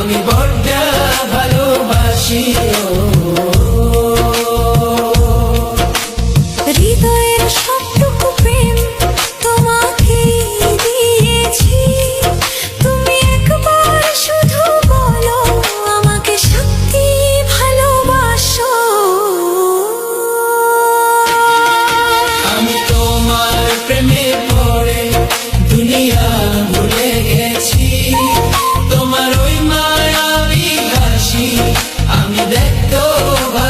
আমি বড্ডা ভালোবাসি Oh.